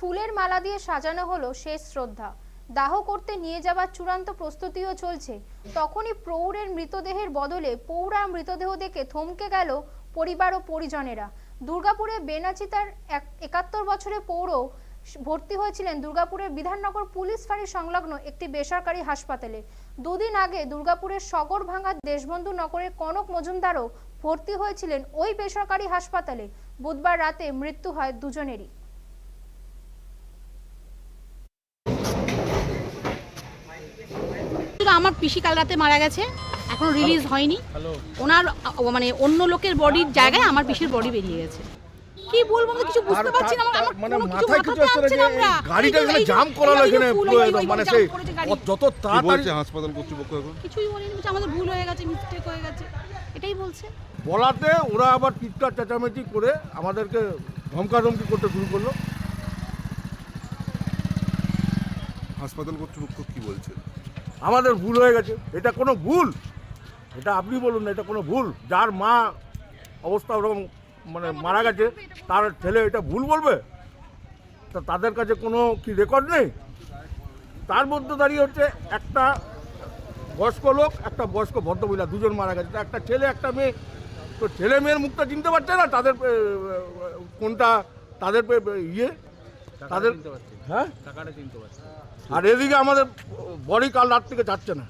ফুলের মালা দিয়ে সাজানো হলো শেষ শ্রদ্ধা। দাহ করতে নিয়ে যাওয়ার চূড়ান্ত প্রস্তুতিও চলছে। তখনই প্রৌঢ়ের মৃতদেহের বদলে পৌরার মৃতদেহ দেখে থমকে গেল পরিবার ও পরিজনেরা। দুর্গাপুরে বেনাচিতার এক- একাত্তর বছরের পৌর ভর্তি হয়েছিলেন দুর্গাপুরের বিধাননগর পুলিশ ফাঁড়ি সংলগ্ন একটি বেসরকারি হাসপাতালে। দুদিন আগে দুর্গাপুরের সগরভাঙ্গা দেশবন্ধু নগরের কনক মজুমদারও ভর্তি হয়েছিলেন ওই বেসরকারি হাসপাতালে। বুধবার রাতে মৃত্যু হয় দুজনেরই। শুধু আমার পিসি কাল রাতে মারা গেছে এখনও রিলিজ হয়নি। ওনার মানে অন্য লোকের বডির জায়গায় আমার পিসির বডি বেরিয়ে গেছে। কি বলব আমি কিছু বুঝতে পারছি না আমার মানে মাথায় কিছু আসছে না গাড়িটা এখানে জাম করা এখানে মানে সেই যত তাড়াতাড়ি বলছে হাসপাতাল কর্তৃপক্ষ এখন? কিছুই বলেনি বলছে আমাদের ভুল হয়ে গেছে মিস্টেক হয়ে গেছে এটাই বলছে। বলাতে ওরা আবার চিৎকার চেঁচামেচি করে আমাদেরকে ধমকাধমকি করতে শুরু করল। হাসপাতাল কর্তৃপক্ষ কি বলছে? আমাদের ভুল হয়ে গেছে। এটা কোনো ভুল। এটা আপনি বলুন না, এটা কোনো ভুল। যার মা অবস্থা ওরকম মানে মারা গেছে, তার ছেলে এটা ভুল বলবে? তা তাদের কাছে কোনো কি রেকর্ড নেই? তার মধ্যে দাঁড়িয়ে হচ্ছে একটা বয়স্ক লোক, একটা বয়স্ক ভদ্রমহিলা, দুজন মারা গেছে। একটা ছেলে, একটা মেয়ে। তো ছেলে মেয়ের মুখটা চিনতে পারছে না তাদের কোনটা তাদের ইয়ে? তাদের হ্যাঁ? আর এদিকে আমাদের বডি কাল রাত থেকে যাচ্ছে না।